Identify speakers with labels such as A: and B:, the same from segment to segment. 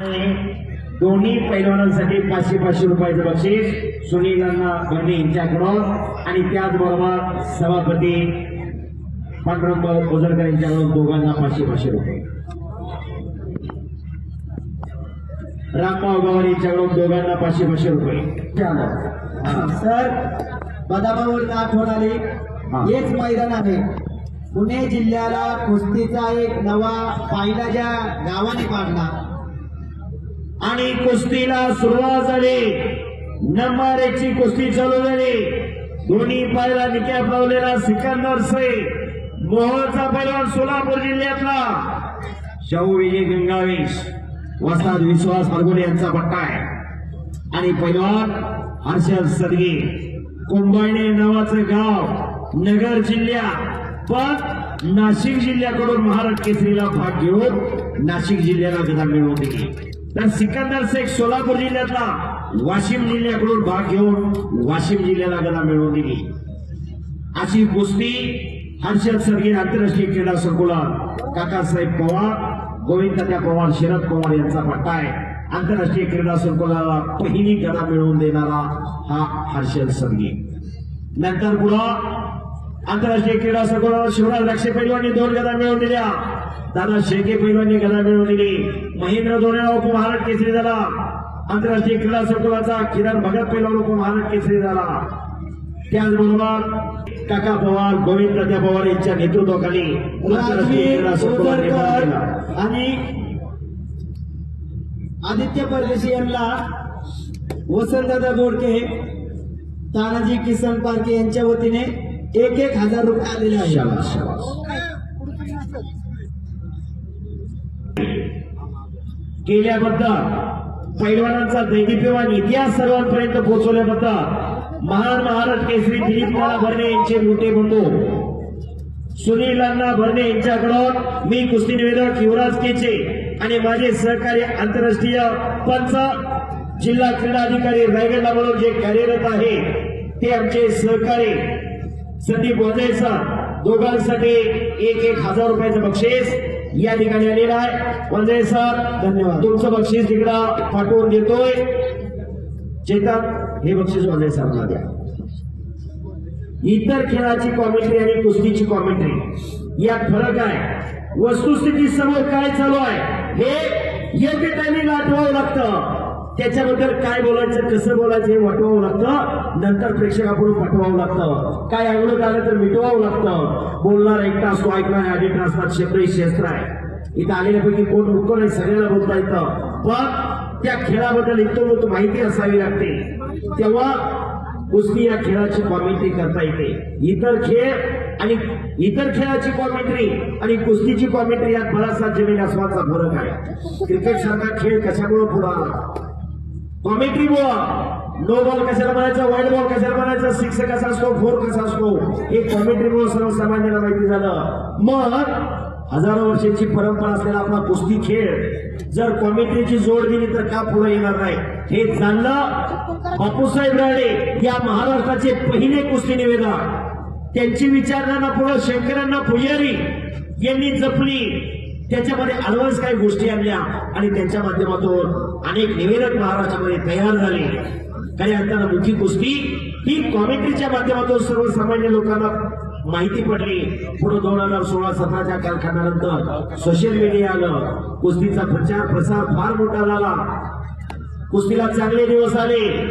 A: दोन्ही पैलवानांसाठी पाचशे पाचशे रुपयाचं बक्षीस. सुनील अण्णा बर्णे यांच्याकडून. आणि त्याचबरोबर सभापती पांडुरंग ओझरकर यांच्याकडून दोघांना पाचशे पाचशे रुपये. रामभाऊ गवार यांच्याकडून दोघांना पाचशे पाचशे रुपये.
B: सर बदामावर आठवण आली. हेच मैदान आहे. पुणे जिल्ह्याला कुस्तीचा एक नवा पायला ज्या गावाने काढला
A: आणि कुस्तीला सुरुवात झाली. नंबर एक ची कुस्ती चालू झाली. दोन्ही पायला निकॅप लावलेला सिकंदर से मोहोळचा पैलवान सोलापूर जिल्ह्यातला. शाहू विजय गंगावेश वसाद विश्वास हरगुडे यांचा पट्टा आहे. आणि पैलवान हर्षल सदगे कुंभाणे नावाचं गाव नगर जिल्ह्या पण नाशिक जिल्ह्याकडून महाराष्ट्र केसरीला भाग घेऊन नाशिक जिल्ह्याला गदा मिळवून दिली तर सिकंदर शेख सोलापूर जिल्ह्यातला वाशिम जिल्ह्याकडून भाग घेऊन वाशिम जिल्ह्याला गदा मिळवून दिली. अशी कुस्ती हर्षद सदगे आंतरराष्ट्रीय क्रीडा संकुलात काकासाहेब पवार गोविंद त्या पवार शरद पवार यांचा पट्टा आहे. आंतरराष्ट्रीय क्रीडा संकुलाला पहिली गदा मिळवून देणारा हा हर्षद सदगे नंतर पुढं आंतरराष्ट्रीय क्रीडा संकुलाला शिवराज लक्षे पैलवानी दोन गदा मिळवून दिल्या. दादा शेळके पैलवानी गदा मिळवून दिली महेंद्र धोरेला उप महाराष्ट्र केसरी झाला. आंतरराष्ट्रीय क्रीडा संकुलाचा किरण भगत पैलवान उप महाराष्ट्र केसरी झाला. त्याचबरोबर काका पवार गोविंद त्या पवार यांच्या नेतृत्वाखाली.
B: आणि आदित्य परदेशी यांना वसंतदादा गोडके तानाजी किसन पारखे यांच्या वतीने एक एक हजार रुपये आलेले आहे
A: केल्याबद्दल पैलवानांचा दैदिप्यवान इतिहास सर्वांपर्यंत पोहोचवल्याबद्दल महान महाराज केसरी दिलीप नाना भरणे यांचे मोठे बंधू. सुनील अण्णा भरणे यांच्याकडून मी कुस्ती निवेदक युवराज केचे आणि माझे सहकारी आंतरराष्ट्रीय पंच जिल्हा क्रीडा अधिकारी रायगडला म्हणून जे कार्यरत आहे ते आमचे सहकारी संदीप वजय सर. दोघांसाठी एक एक हजार रुपयाचं बक्षीस. या ठिकाणी आलेलं आहे. वजय सर
B: धन्यवाद.
A: तुमचं बक्षीस तिकडं पाठवून देतोय. चेतन हे बक्षीस वजय सरला द्या. इतर खेळाची कॉमेंट्री आणि कुस्तीची कॉमेंट्री यात फरक आहे वस्तुस्थिती समोर काय चालू आहे? हे योग्य टायमिंग आठवावं लागतं. त्याच्याबद्दल काय बोलायचं कसं बोलायचं हे वाटवावं लागतं. नंतर प्रेक्षकापुढे पाठवावं लागतं. काय अंगलट आलं तर मिटवावं लागतं. बोलणार ऐकता असतो ऐकणार ऑडिटर असतात शब्द शस्त्र आहे. इथं आलेल्यापैकी कोण मुक्त नाही सगळ्याला बोलता येतं. पण त्या खेळाबद्दल इतकं माहिती असावी लागते. तेव्हा कुस्ती या खेळाची कॉमेंट्री करता येते. इतर खेळ आणि इतर खेळाची कॉमेंट्री आणि कुस्तीची कॉमेंट्री यात बराचसा जमीन आसमानचा फरक आहे. क्रिकेट सारखा खेळ कशामुळे पुढे आला? कॉमेंट्री बॉल नो बॉल कशाला म्हणायचा? वाईट बॉल कशाला म्हणायचा? सिक्स कसा असतो? फोर कसा असतो? हे कॉमेंट्री बॉल सर्वसामान्यांना माहिती झालं. मग हजारो वर्षांची परंपरा असलेला आपला कुस्ती खेळ जर कॉमेंट्रीची जोड दिली तर का पुढे येणार नाही? हे जाणलं बापूसाहेब राणे या महाराष्ट्राचे पहिले कुस्ती निवेदन त्यांची विचारणारा पुढे शंकरांना पुजारी यांनी जपली. त्याच्यामध्ये अडवान्स काही गोष्टी आणल्या आणि त्यांच्या माध्यमातून अनेक निवेदक महाराष्ट्रामध्ये तयार झाले. काही अर्थानं मुखी कुस्ती ही कॉमेंट्रीच्या माध्यमातून सर्वसामान्य लोकांना माहिती पडली. पुढे दोन हजार सोळा सतराच्या कारखान्यानंतर सोशल मीडिया आलं. कुस्तीचा प्रचार प्रसार फार मोठा झाला. कुस्तीला चांगले दिवस आले.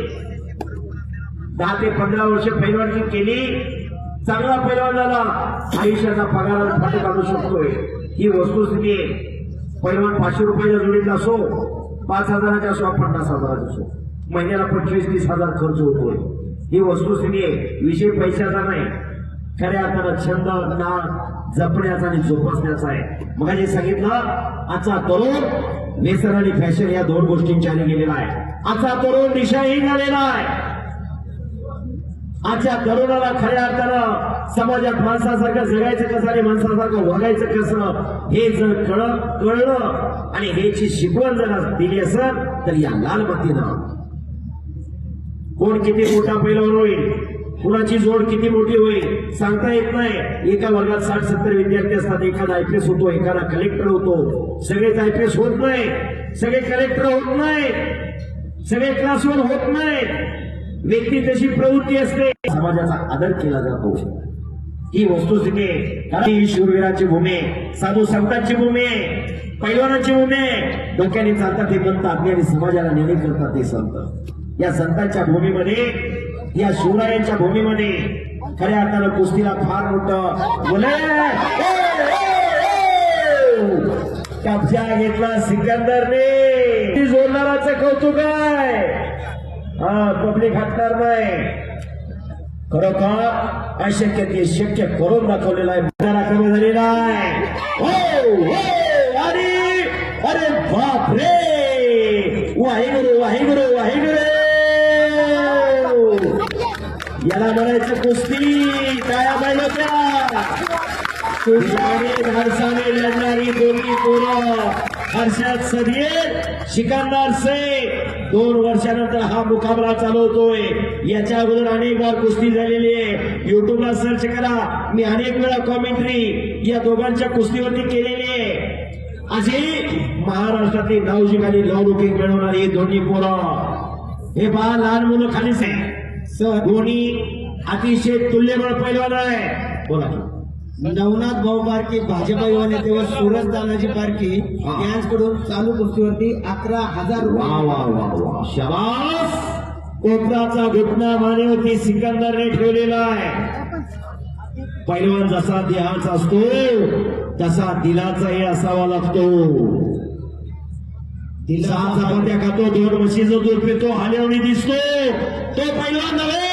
A: दहा ते पंधरा वर्ष पैलवानगी केली. चांगला पैलवान झाला. आयुष्याचा पगार फाटे काढू शकतोय. ही वस्तुस्थिती आहे पैलवान पाचशे रुपयाच्या जोडीतला असो पाच हजाराच्या असो पन्नास हजाराचा असो महिन्याला पंचवीस तीस हजार खर्च होतोय. ही वस्तुस्थिती आहे विषय पैशाचा नाही खऱ्या अर्थानं छंद ना जपण्याचा आणि जोपासण्याचा आहे. मग जे सांगितलं आजचा तरुण व्यसन आणि फॅशन या दोन गोष्टींच्या गेलेला आहे. आजचा तरुण दिशाही झालेला आहे. आजच्या तरुणाला खऱ्या अर्थानं समाजात माणसासारखं जगायचं कसं आणि माणसासारखं वागायचं कसं हे जर कळ कळलं आणि ह्याची शिकवण जर दिली असेल तर या लाल मातीनं. कोण किती मोठा पैलवान होईल? कुणाची जोड किती मोठी होईल? सांगता येत नाही. एका वर्गात साठ सत्तर विद्यार्थी असतात. एखादा आयपीएस होतो एखादा कलेक्टर होतो. सगळेच आयपीएस होत नाही. सगळे कलेक्टर होत नाही. सगळे क्लासवर होत नाही. व्यक्ती तशी प्रवृत्ती असते. समाजाचा आदर केला जातो. ही वस्तुस्थिती आहे. कारण ही शूरवीराची भूमी साधू संतांची भूमी पैलवानाची भूमी. डोक्याने चालतात ते पंत आज्ञा समाजाला नेणे करतात ते संत. या संतांच्या भूमीमध्ये या शिवरायांच्या भूमीमध्ये खऱ्या अर्थानं कुस्तीला फार मोठं बोले कब्जा घेतला सिकंदरने. जोरदाराचं कौतुक आहे. हा पब्लिक हटणार नाही. खरोखर अशक्य ते शक्य करून दाखवलेला आहे. बाजारा कमी झालेला हो, हो, आहे अरे अरे बाप रे वाहिगुरु वाहिगुरु वाहिगुरु! याला म्हणायचं कुस्ती काय पाहिजे त्या लढणारी दोन्ही पोरं हर्षात सदये शिकणार से. दोन वर्षानंतर हा मुकाबला चालवतोय. याच्या अगोदर अनेक बार कुस्ती झालेली आहे. युट्यूबला सर्च करा. मी अनेक वेळा कॉमेंट्री या दोघांच्या कुस्तीवरती केलेली आहे. अशी महाराष्ट्रातली नावजिकाली लवलुकिंग मिळवणारी दोन्ही पोरं. हे पहा लहान मुलं खालीच आहे
B: सर
A: दोन्ही अतिशय तुल्यबळ पैलवान आहे बोला
B: नवनाथ भाऊ पारखे भाजपा युवा नेते व सुरज दानाजी पारखे यांच्याकडून चालू कुस्तीवरती अकरा हजार रुपये.
A: शबास! कोकणाचा घुटना मानेवती सिकंदरने ठेवलेला आहे. पैलवान जसा देहाचा असतो तसा दिलाचाही असावा लागतो. सहा चपात्या खातो दोन म्हशीचं दूध पितो हालेवणी दिसतो. तो पैलवान नव्हे.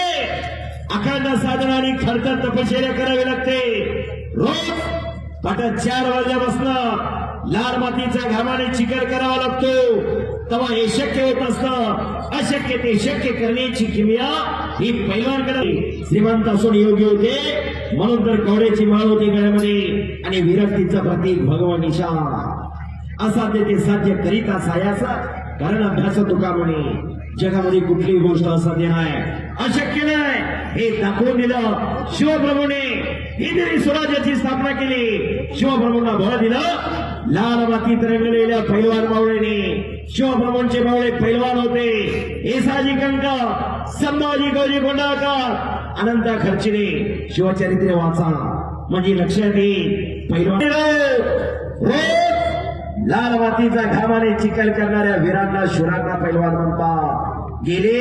A: अखंड साधना आणि खर्चात तपश्चर्या करावी लागते. रोज पटात चार वाजल्यापासून लाल मातीच्या घामाने चिकर करावा लागतो. तेव्हा हे शक्य होत असत अशक्य ते शक्य करण्याची किमिया ही पहिल्यांकडे श्रीमंत असून योग्य होते. म्हणून तर कवड्याची माळ होती गळ्यामध्ये आणि विरक्तीचं प्रतीक भगवान ईशा असा ते साध्य करीता सायाचा कारण अभ्यास तुका म्हणे. जगामध्ये कुठलीही गोष्ट असाध्य नाही. अशक्य नाही. हे दाखवून दिलं. शिवप्रभूने हिंदवी स्वराज्याची स्थापना केली. शिवप्रभूंना बळ दिलं. लाल मातीत रंगलेल्या पैलवान मावळेने शिवप्रभूंचे मावळे पैलवान होते. हे साजी कंक संभाजी गौजी गोंडाळकर अनंत खर्चिने शिवचरित्र वाचा. म्हणजे लक्षात येईल पैलवान लाल मातीचा घामाने चिकल करणाऱ्या वीरांना शुरांना पैलवान म्हणतात. गेले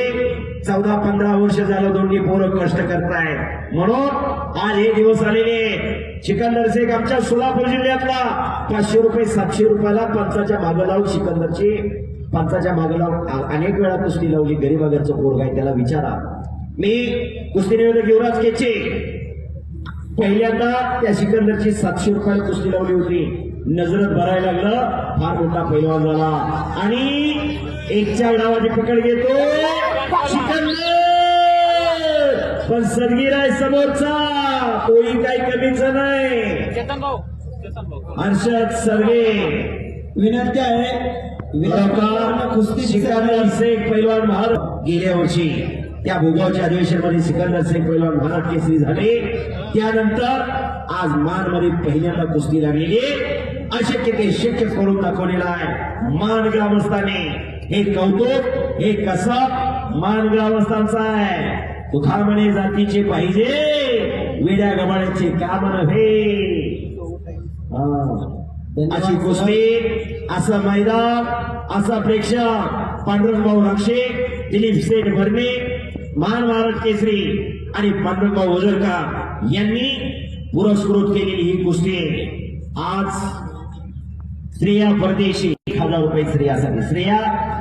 A: चौदा पंधरा वर्ष झालं दोन्ही पोरं कष्ट करतायत. म्हणून आज हे दिवस आलेले सिकंदर शेख आमच्या सोलापूर जिल्ह्यातला पाचशे रुपये सातशे रुपयाला पंचाच्या मागं लावून सिकंदरची पंचाच्या मागं लावून अनेक वेळा कुस्ती लावली. गरीबागरचं पोरग आहे त्याला विचारा. मी कुस्ती निवेदक युवराज केचे. पहिल्यांदा त्या सिकंदरची सातशे रुपयाला कुस्ती लावली होती. नजरत भरायला लागलं. फार मोठा पैलवान झाला. आणि एकच्या डावाची पकड घेतो. सिकंदर! पण सदगीर आहे समोरचा. तोही काही कमीच नाही.
C: चेतन भाऊ चेतन भाऊ
A: हर्षद सर्वे
B: विनंती आहे. कुस्ती
A: सिकंदर शेख पैलवान भारत. गेल्या वर्षी त्या भूगावच्या अधिवेशनामध्ये सिकंदर शेख पैलवान भारत केसरी झाले. त्यानंतर आज मानमध्ये पहिल्यांदा कुस्ती लागलेली अशक्य ते शक्य करून दाखवलेलं आहे. मान ग्रामस्थाने. हे कौतुक हे कसब मान ग्रामस्थांचा आहे. तुखामणे जातीचे पाहिजे वेड्या गबाळ्याचे काम नव्हे हा. अशी कुस्ती असं मैदान असा प्रेक्षक पांडुरंगभाऊ रक्षे दिलीप सेठ भरणे महान महाराज केसरी आणि पांडुरंगभाऊ ओझरकर यांनी पुरस्कृत केलेली ही कुस्ती आज स्त्रिया परदेशी. एक हजार रुपये स्त्रियासाठी. स्त्रिया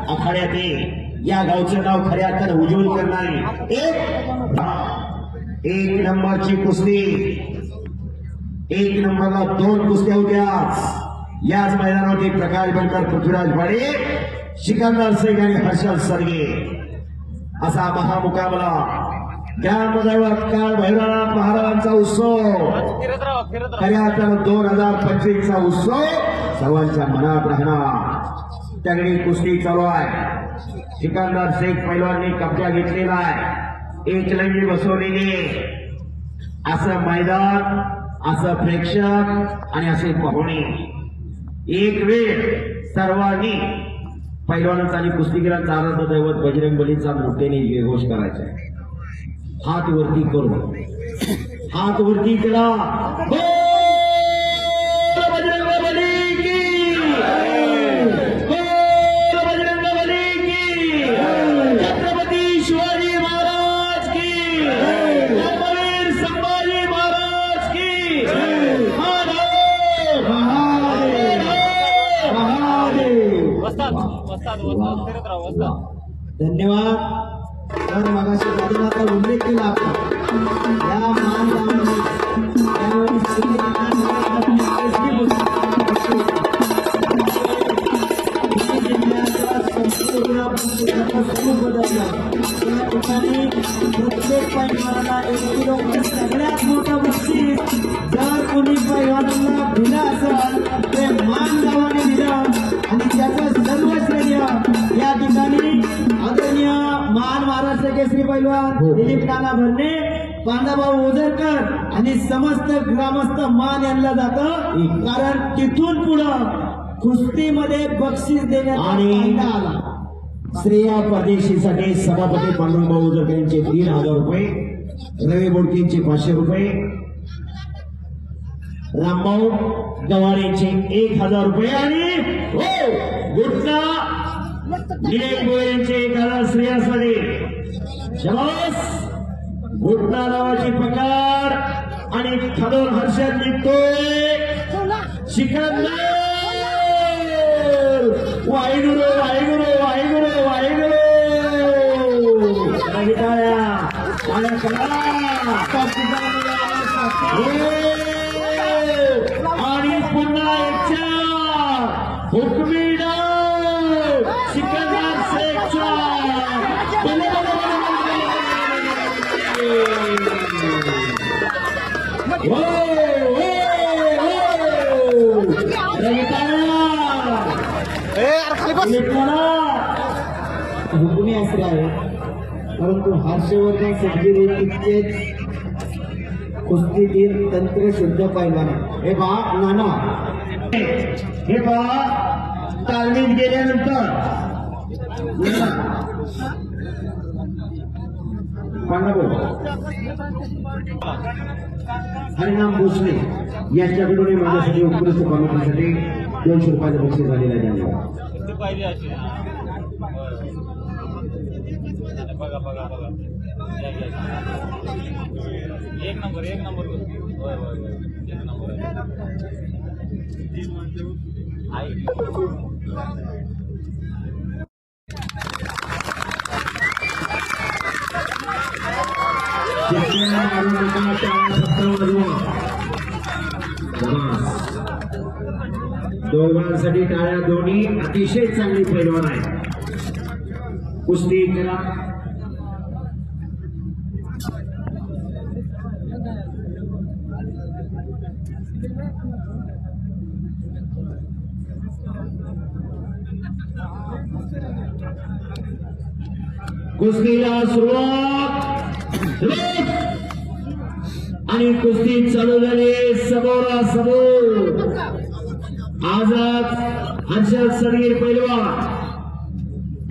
A: आखाड्यात ये या गावचं नाव खऱ्या अर्थानं उज्ज्वल करणारी. एक एक नंबरची कुस्ती. एक नंबरला दोन कुस्त्या होत्या याच मैदानावरती प्रकाश बनकर पृथ्वीराज भाडे सिकंदर शेख आणि हर्षल सरगे. असा महामुकाबला. त्यामध्ये काळ भैरवनाथ महाराजांचा उत्सव. खऱ्या अर्थानं दोन हजार पंचवीसचा उत्सव. सर्वांच्या मनात राहणार. त्याकडे कुस्ती चालू आहे. सिकंदर शेख पैलवानने कब्जा घेतलेला आहे. एक लंगी बसवलेली असं मैदान असं प्रेक्षक आणि असे पाहुणे. एक वेळ सर्वांनी पैलवानाचा आणि कुस्तीगिरांचा आराध्य दैवत बजरंग बलीचा मोठ्याने जयघोष करायचा हात वरती करून. हात वरती
B: केला. आणि समस्त ग्रामस्थ मान यांना जातं. कारण तिथून पुढं कुस्तीमध्ये बक्षीस देण्याचा
A: आणि- स्त्रिया परदेशीसाठी सभापती पांडुरंग उजरकर यांचे तीन हजार रुपये रवी बोडकेंचे पाचशे रुपये रामभाऊ गवार यांचे एक हजार रुपये आणि हो गुटला निलेश गोळे यांचे एक हजार स्त्रियासाठी शबास! गुटला नावाची पकार आणि खडोल हर्षद निघतोय सिकंदर वाहिगुरु वाहिगुरु वाहिगुरु वाहिगुरु टाळ्या टाळ्या टाळ्या करा. हुकमी
B: आहे परंतु हर्षवर्धन सदगिरी तितकेच कुस्तीगीर तंत्र शुद्ध पैलवान हे बा नाना.
A: हे बा तालमीत गेल्यानंतर. हरिनाम भोसले यांच्याकडून माझ्यासाठी उत्कृष्ट कॉमेंटसाठी दोनशे रुपयाचं बक्षीस झालेला आहे धन्यवाद
C: किती पाहिजे अशी बरं. बघा बघा बघा या, या, या. एक नंबर एक नंबर होय होय एक नंबर आहे.
A: दोघांसाठी टाळ्या दोन्ही अतिशय चांगली पैलवान आहे कुस्ती करा. कुस्तीला सुरुवात. आणि कुस्ती चालू झाली समोरा समोर आझाद हर्षद सदगीर पैलवान.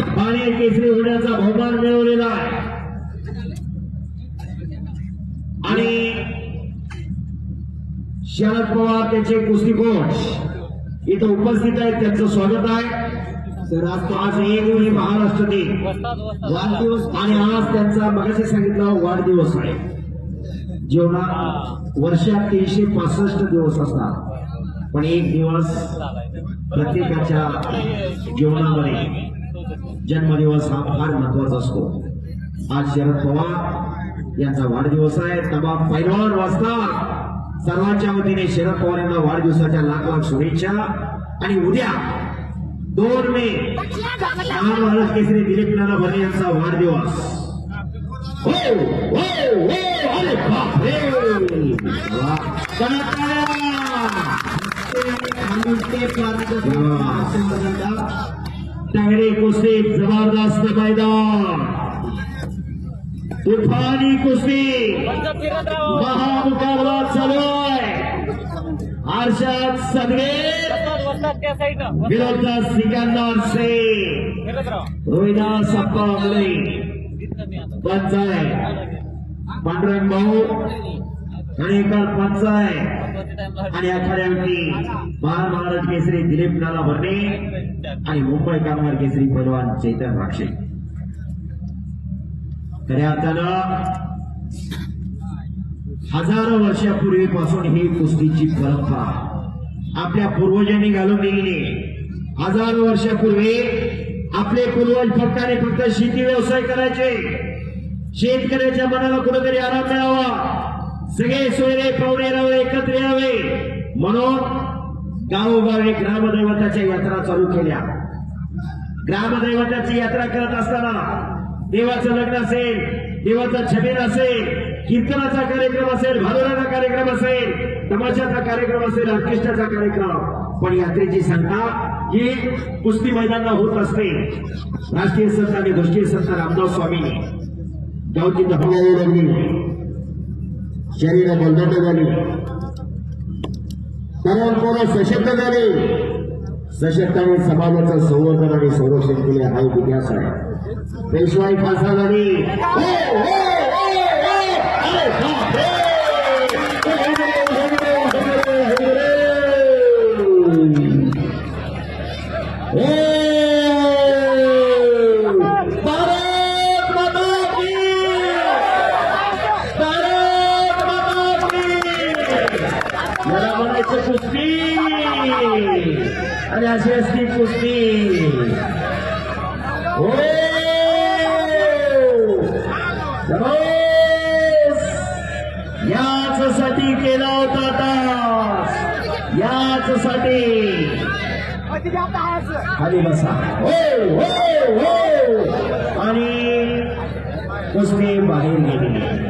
A: पाणी केसरी होण्याचा बहुमान मिळवलेला आहे. आणि शरद पवार त्याचे कुस्ती कोच. इथं उपस्थित आहेत त्यांचं स्वागत आहे.
B: तर आज
A: आज एक ही महाराष्ट्र दिन
C: वस्ताद
B: वाढदिवस
A: आणि आज त्यांचा मगाशी सांगितलं वाढदिवस आहे. जीवनात वर्षात तीनशे पासष्ट दिवस असतात. पण एक दिवस प्रत्येकाच्या जीवनामध्ये जन्मदिवस हा फार महत्त्वाचा असतो. आज शरद पवार यांचा वाढदिवस आहे. तमाम पैलवान वाजता सर्वांच्या वतीने शरद पवार यांना वाढदिवसाच्या लाख लाख शुभेच्छा. आणि उद्या दोन मे महाराज केसरी दिलीप नाना भरणे यांचा वाढदिवस. हो, हो, हो तगडे कुस्ती जबरदस्त मैदान. तुफानी कुस्ती. महामुकाबला चालू आहे. आरशात सगळे
C: वस्ताद वस्तात त्या साईडनं
A: विरोधात सिकंदर शेख रोहिदास अप्पा आंगले पंच आहे पांडुरंग भाऊ कणेकर पंच आहे आणि आखाड्यावरती महाराज केसरी दिलीप नाला भरणे आणि मुंबई कामगार केसरी पैलवान चैतन राक्षे खऱ्या अर्थानं हजारो वर्षापूर्वीपासून ही कुस्तीची परंपरा आपल्या पूर्वजांनी घालून दिलेली आहे. हजारो वर्षापूर्वी आपले पूर्वज फक्त आणि फक्त शेती व्यवसाय करायचे. शेतकऱ्याच्या मनाला कुठेतरी आराम मिळावा. सगळे सोयरे पाहुणे रावे एकत्र यावे. म्हणून गावोगावी ग्रामदैवताच्या यात्रा चालू केल्या. ग्रामदैवताची यात्रा करत असताना देवाचं लग्न असेल देवाचा छबीर असेल कीर्तनाचा कार्यक्रम असेल भादुराचा कार्यक्रम असेल तमाशाचा कार्यक्रम असेल ऑर्केस्ट्राचा कार्यक्रम पण यात्रेची संख्या ही कुस्ती मैदानाला होत असते. राष्ट्रीय संत आणि राष्ट्रीय संत रामदास स्वामी गावची दफनाई लागली शरीर बंधट झाली. कारण कोणा सशक्त झाले. सशक्ताने समाजाचं संवर्धन आणि संरक्षण केले हा इतिहास आहे पेशवाई फासा झाली. हो, हो. अरे आणि अशी असती कुस्ती. हो. दरोज! केला होता तास. याच साठी खाली बसा. हो हो हो. आणि कुस्ती बाहेर गेली.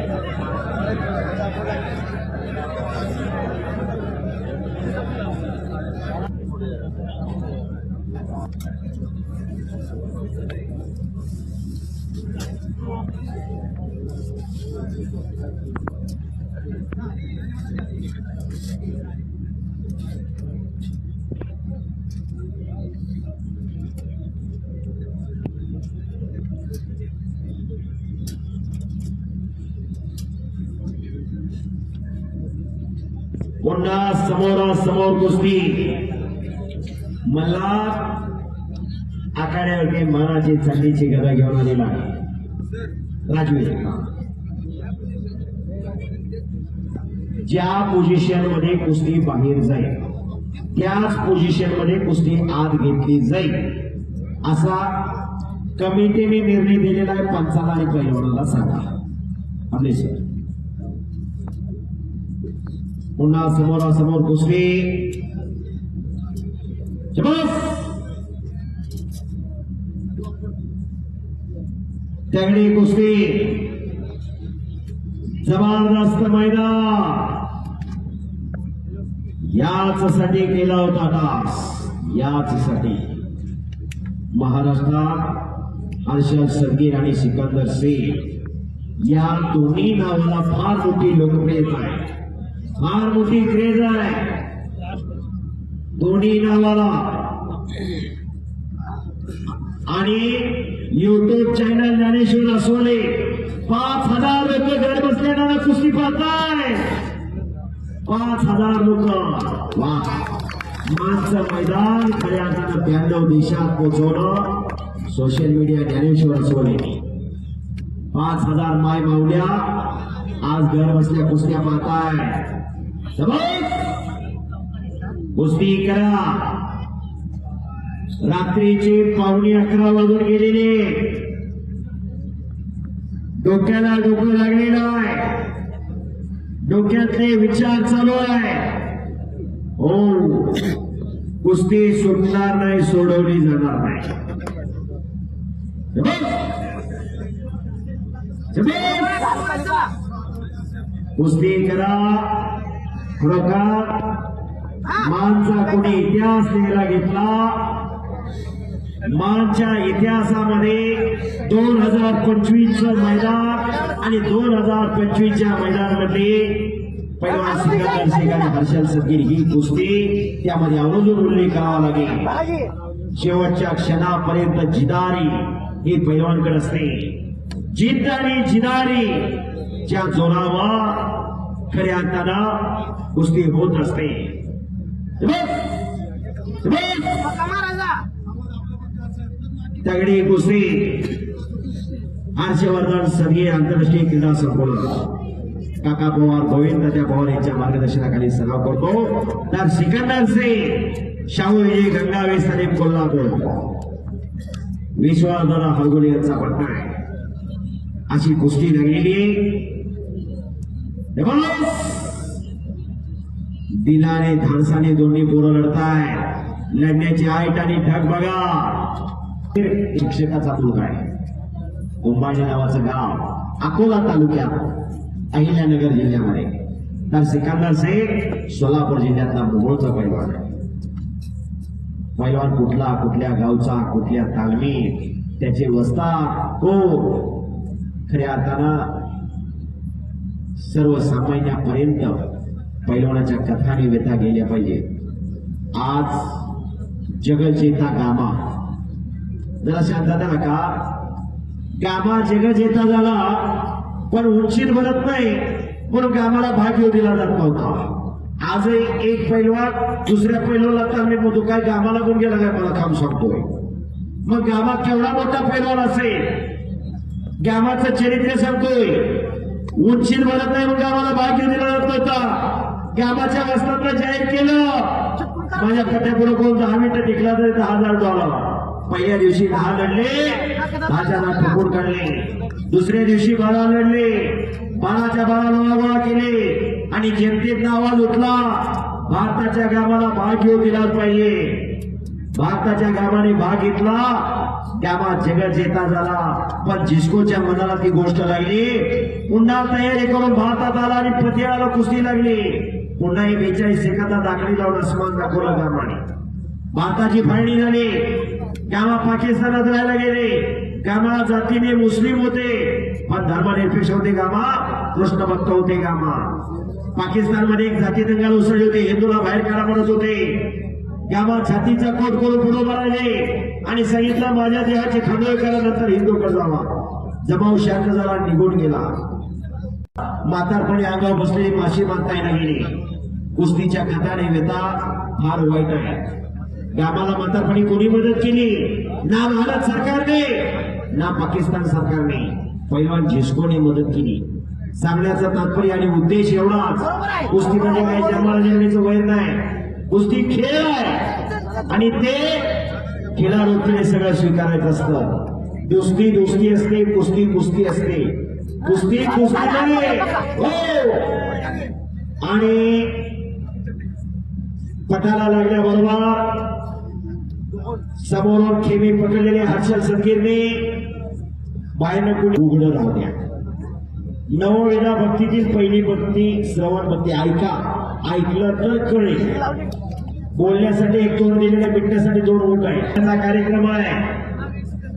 A: पुन्हा समोरासमोर कुस्ती. मला आखाड्यावरती महाराजी चांदीची गदा घेऊन आलेला राजवीर. ज्या पोझिशनमध्ये कुस्ती बाहेर जाईल त्याच पोझिशनमध्ये कुस्ती आत घेतली जाईल. असा कमिटीने निर्णय दिलेला आहे पंचाला आणि पैलवानाला सांगा. आपले सर पुन्हा समोरासमोर कुस्ती शबास! कुस्ती जबरदस्त मैदान याच साठी केला होता टास याच साठी महाराष्ट्रात हर्षद सगीर आणि सिकंदर सिंग या दोन्ही नावाला फार मोठी लोकप्रियता आहे फार मोठी क्रेज आहे. दोन्ही नावाला. आणि युट्यूब चॅनल ज्ञानेश्वर असोले पाच हजार लोक घर बसल्यानं कुस्ती पाहताय पाच हजार लोक. वा. मागचं मैदान खऱ्या अर्थानं ब्याण्णव देशात पोहोचवणं सोशल मीडिया ज्ञानेश्वर असोले पाच हजार माय मावल्या आज घर बसल्या कुस्त्या पाहताय. कुस्ती करा रात्रीचे पावणे अकरा वाजून गेलेले. डोक्याला डोकं लागलेलं आहे. डोक्यातले विचार चालू आहे. हो कुस्ती सुटणार नाही सोडवली जाणार नाही. कुस्ती करा. खरोखर मानचा कोणी इतिहास लिहिला घेतला? मानच्या इतिहासामध्ये दोन हजार पंचवीस मैदान आणि दोन हजार पंचवीसच्या मैदानामध्ये पैलवान सिकंदर शेख आणि हर्षल सदगीर ही कुस्ती त्यामध्ये अवरोजून उल्लेख करावा लागेल. शेवटच्या क्षणापर्यंत जिदारी ही पैलवानकडे असते. जिद्द आणि जिदारी च्या जोरावर खऱ्या अर्थानं कुस्ती होत असते बस! तगडी कुस्ती हर्षवर्धन सगळे आंतरराष्ट्रीय क्रीडा संकुल काका पवार गोविंद त्या पवार यांच्या मार्गदर्शनाखाली सराव करतो। तर सिकंदर सिंग शाहू विजय गंगावे सलीम कोल्हापूर। विश्वासदादा हरगुले यांचा पट्टा आहे. अशी कुस्ती लागलेली दिलाने धाडसाने दोन्ही पोरं लढताय. लढण्याची आईट आणि ढग बघा. शिक्षकाचा मुलगा आहे. कुंभाजी नावाचं गाव अकोला तालुक्यात अहिल्यानगर जिल्ह्यामध्ये. तर सिकंदर शेख सोलापूर जिल्ह्यातला भोगोळचा पैलवान आहे. पैलवान कुठला कुठल्या गावचा कुठल्या तालमी त्याचे वस्ता को खऱ्या अर्थानं सर्वसामान्यापर्यंत पैलवानाच्या कथाने व्यथा गेल्या पाहिजे. आज जगजेता गामा. जरा शांत झाला का? गामा जगजेता झाला पण उंचीत भरत नाही म्हणून गामाला भाग येऊ दिला जात नव्हता. आजही एक पैलवान दुसऱ्या पैलवानला मी म्हणतो काय गामाला कोण गेला काय? मला काम सांगतोय. मग गामा केवढा मोठा पैलवान असेल? गामाचं चरित्र सांगतोय. उंचीत भरत नाही मग गावाला भाग घेऊन दिला जात नव्हता. गावाच्या वस्त्रातलं जाहीर केलं. माझ्या पट्यापुढे कोण दहा मिनिटं टिकला तरी दहा हजार डॉलर पहिल्या दिवशी दहा लढले दहाच्या ठोकून काढले. दुसऱ्या दिवशी बाळा लढले बाळाच्या बाळाला गोळा केले. आणि जनतेचा आवाज उठला भारताच्या गावाला भाग घेऊ दिलाच पाहिजे. भारताच्या गावाने भाग घेतला गावात जगत जेता झाला. पण झिस्कोच्या मनाला ती गोष्ट लागली. पुन्हा तयारी करून भारतात आला आणि पतियाला कुस्ती लागली. पुन्हा बेचाळीस एखादा दाखली लावून असमान दाखवला गावाने भारताची फाळणी झाली. कामा पाकिस्तानात राहायला गेले. कामा जातीने मुस्लिम होते. पण धर्मनिरपेक्ष होते गामा. कृष्ण भक्त होते गामा. पाकिस्तानमध्ये एक जाती दंगाल उसळली होती. हिंदूला बाहेर काढा म्हणत होते. गावात छातीचा कोट करून पुढे भरायले आणि सांगितलं माझ्या देहाचे खंडोळ करा नंतर हिंदूकडे जावा. जमाव शांत झाला निघून गेला. म्हातारपणी अंगावर बसलेली माशी मारता येणार गेली. कुस्तीच्या कथाने नेता फार वाईट आहे. गावाला म्हातारपणी कोणी मदत केली? ना भारत सरकारने ना पाकिस्तान सरकारने. पैलवान झिस्कोने मदत केली. सांगण्याचा तात्पर्य आणि उद्देश एवढाच. कुस्ती म्हणजे काही जन्मालाजन्मीचं वैर नाही. कुस्ती खेळ आहे. आणि ते खेळाडूने सगळं स्वीकारायचं असतं. दुस्ती दुस्ती असते कुस्ती कुस्ती असते. कुस्ती कुस्ती नाही हो. आणि पटाला लागल्याबरोबर समोरून खेमी पकडलेले हर्षल सदगीरने. बाहेरनं उघड उघडं राहू नववेदा भक्तीतील पहिली भक्ती श्रवण भक्ती. ऐका ऐकलं तर कळेल. बोलण्यासाठी एक दोन दिलेले भेटण्यासाठी दोन ओट आहे त्याचा कार्यक्रम आहे.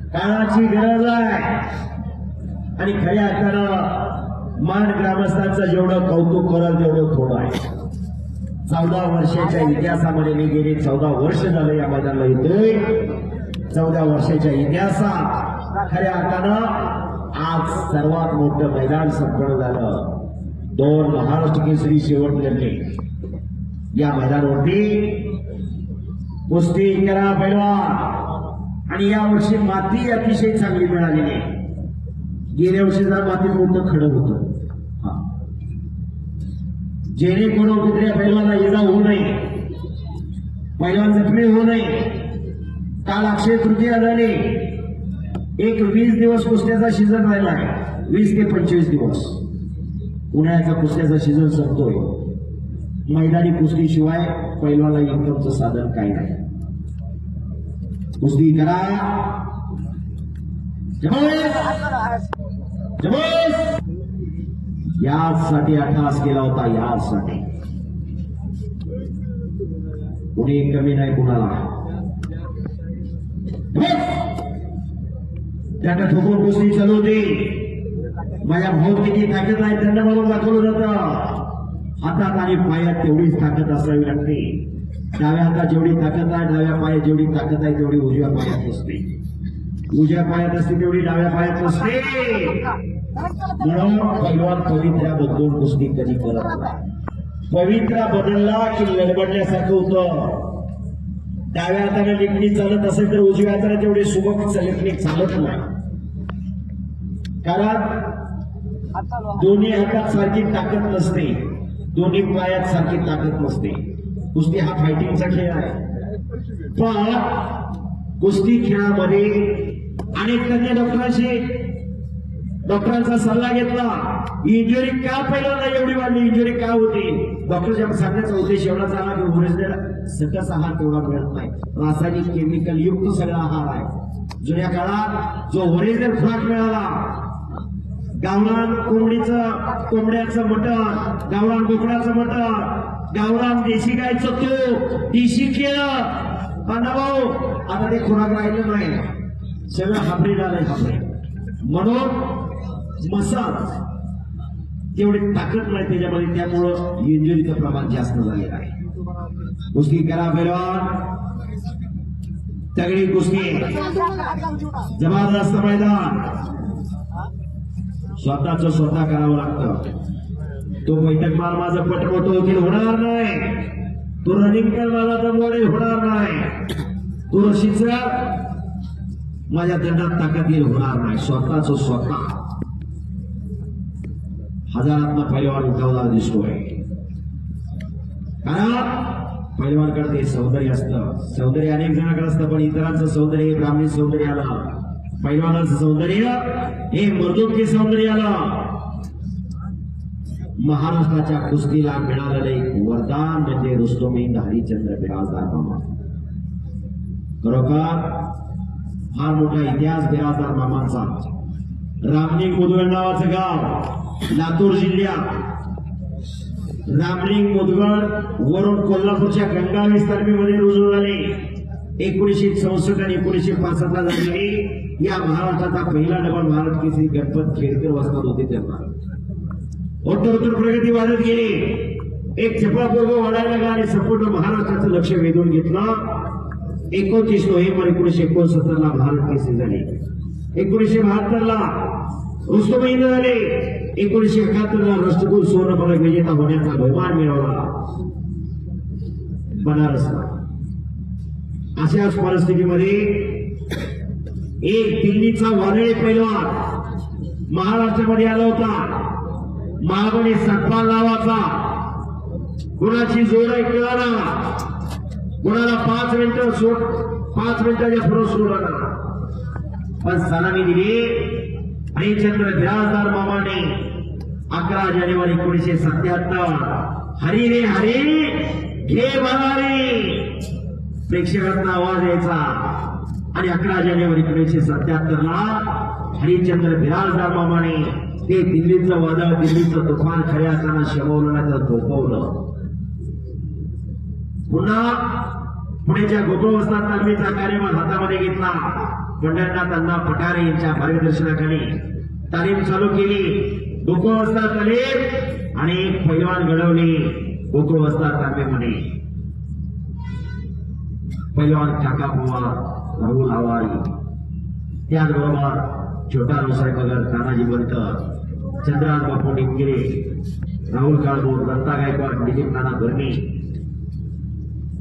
A: काळाची गरज आहे. आणि खऱ्या अर्थानं मान ग्रामस्थांचं जेवढं कौतुक कराल तेवढं थोडं आहे. चौदा वर्षाच्या इतिहासामध्ये मी गेले. चौदा वर्ष झालं या मैदानाला येतोय. चौदा वर्षाच्या इतिहासात खऱ्या अर्थानं आज सर्वात मोठं मैदान संपन्न झालं. दोन महाराष्ट्र केसरी शेवट लढले या मैदानावरती कुस्ती करा पैलवान. आणि या वर्षी माती अतिशय चांगली मिळालेली आहे. गेल्या वर्षी जरा माती मोठं खडक होतं. जेणेकरून कुठल्या पहिल्यांना इजा होऊ नये. पहिलवान जखमी होऊ नये. काल अक्षय तृतीया झाली. एक वीस दिवस कुस्त्याचा सीझन राहिला आहे. वीस ते पंचवीस दिवस. उन्हाळ्याचा कुस्त्याचा सीझन संपतोय. मैदानी कुस्तीशिवाय पैलवाला इन्कमचं साधन काही नाही. कुस्ती करा. जबरदस्त! जबरदस्त! यासाठी अट्टास केला होता यासाठी. कुणी कमी नाही कुणाला. त्यानं ठोकून कुस्ती चालवली माझ्या भाऊ किती ताकद आहे त्यांना मला दाखवलं जातं. हातात आणि पायात तेवढीच ताकद असावी लागते. डाव्या हातात जेवढी ताकद आहे डाव्या पायात जेवढी ताकद आहे तेवढी उजव्या पायात असते. उजव्या पायात असते तेवढी डाव्या पायात नसते म्हणून भगवान पवित्र्या बदलून कुस्ती कधी करत नाही. पवित्रा बदलला की लडबडल्यासारखं होतं. डाव्या हाताने लेखणी चालत असेल तर उजव्या हाताने तेवढे सुबक लेखणी चालत नाही. कारण दोन्ही हातात सारखी ताकद नसते. दोन्ही पायात सारखी ताकद नसते. कुस्ती हा फायटिंगचा खेळ आहे. पण कुस्ती खेळामध्ये अनेक तज्ञ डॉक्टरांशी डॉक्टरांचा सल्ला घेतला. इंजुरी का पहिल्यांदा एवढी वाढली? इंजुरी का होती? डॉक्टरच्या सांगण्याचा उद्देश एवढा झाला की ओरिजिनल सकस आहार तेवढा मिळत नाही. रासायनिक केमिकल युक्त सगळा आहार आहे. जुन्या काळात जो ओरिजिनल खुराक मिळाला. गावरान कोंबडीचं कोंबड्याचं मटण गावरान बोकडाचं मटण गावरान देशी गायचं तो देशी केळं. भाऊ आता ते खुराक राहिलं नाही. सगळं हाबरी आलंय म्हणून मसाज. तेवढी ताकद नाही त्याच्यामध्ये त्यामुळं इंजुरीचं प्रमाण जास्त झालेलं आहे. कुस्ती करा पैलवान तगडी कुस्ती. जबरदस्त मैदान. स्वतःच स्वतः करावं लागतं. तो बैठक मार माझा पटपट वकील होणार नाही. तो रनिंग कर माझा दमवाडे होणार नाही. तो रशीच माझ्या दंडात ताकद होणार नाही. स्वतःच स्वतः. हजारातला पैलवान उठवला दिसतोय. कारण पैलवानकडे ते सौंदर्य असतं. सौंदर्य अनेक जणांकडे असतं पण इतरांचं सौंदर्य हे ब्राह्मणी सौंदर्य आलं. पैलवानाचं सौंदर्य हे मर्दोकी सौंदर्य आलं. महाराष्ट्राच्या कुस्तीला मिळालेलं एक वरदान म्हणजे रुस्तोमिंद हरिचंद्र बिराजदार मामा खरोखर फार मोठा इतिहास बिराजदार मामांचा रामलिंग मुदगड नावाचं गाव लातूर जिल्ह्यात रामलिंग मुदगड वरून कोल्हापूरच्या गंगा विस्तारमीमध्ये रुजू झाले. एकोणीशे चौसष्ट आणि एकोणीशे पासष्ट ला झालेली या महाराष्ट्राचा पहिला डबल महाराज केसरी गणपत खेडकर वसतात होते तेव्हा. उत्तरोत्तर प्रगती वाढत गेली. एक चपळापूर्व वाढायला लागला आणि संपूर्ण महाराष्ट्राचं लक्ष वेधून घेतलं. एकोणतीस नोव्हेंबर एकोणीशे एकोणसत्तर ला भारत केसरी झाले. एकोणीशे बहात्तर ला रुस्तमहिंद झाले. एकोणीशे एकाहत्तर ला राष्ट्रकुल सुवर्ण पदक विजेता होण्याचा बहुमान मिळवला बनारसला अशाच परिस्थितीमध्ये एक दिल्लीचा वादळी पैलवान महाराष्ट्रामध्ये आला होता. महाबळी सत्पाल नावाचा. कुणाची जोड आहे कळाला कुणाला पाच मिनिटं सोड पाच मिनिटाच्या पुढे सोडला पण सलामी दिली. हरिचंद्र बिराजदार मामाने अकरा जानेवारी एकोणीशे सत्याहत्तर हरी रे हरी घे भरारी प्रेक्षकांना आवाज यायचा आणि अकरा जानेवारी एकोणीशे सत्याहत्तर ला हरिचंद्र बिराजदार मामाने ते दिल्लीचं वादळ दिल्लीचं तुफान खऱ्या अर्थानं शमवलं नाही तर झोपवलं पुन्हा पुण्याच्या गोकुळवस्था तालमीचा कार्यभार हातामध्ये घेतला. पंढरनाथ अण्णा पठारे यांच्या मार्गदर्शनाखाली तालीम चालू केली. गोकुळवस्था तालीम आणि एक पैलवान घडवली गोकुळवस्था तालमीमध्ये पैलवान काका पवार राहुल आवारी. त्याचबरोबर छोटा रोसाई बगर तानाजी बंत चंद्रराज बापू निमगिरे राहुल काळबोर दत्ता गायकवाड दिलीप नाना धर्मी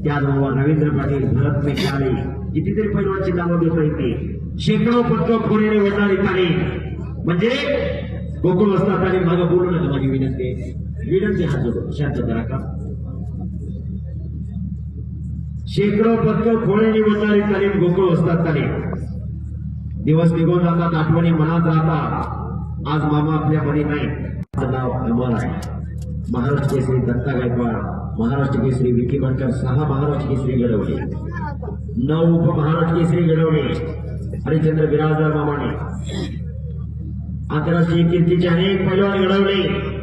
A: त्याचबरोबर रवींद्र पाटील भरत मेघाले कितीतरी पैलवानची नावं घेता येते शेकडो पत्र पुणे वडणारी तालीम म्हणजे गोकुळ असतात आणि मागं बोलू नका माझी विनंती. विनंती हात शांत करा का? शेकडो पदक खोळेने वडणारी तालीम गोकुळ असतात तालीम दिवस निघून जातात आठवणी मनात राहतात. आज मामा आपल्या नाही नाव अमर आहे. महाराष्ट्र श्री दत्ता गायकवाड. महाराष्ट्र केसरी विखे बनकर सहा महाराष्ट्र केसरी घडवले. नऊ उप महाराष्ट्र केसरी घडवले. हरिचंद्र बिराजदार मामाने. आंतरराष्ट्रीय कीर्तीचे अनेक पैलवान घडवले.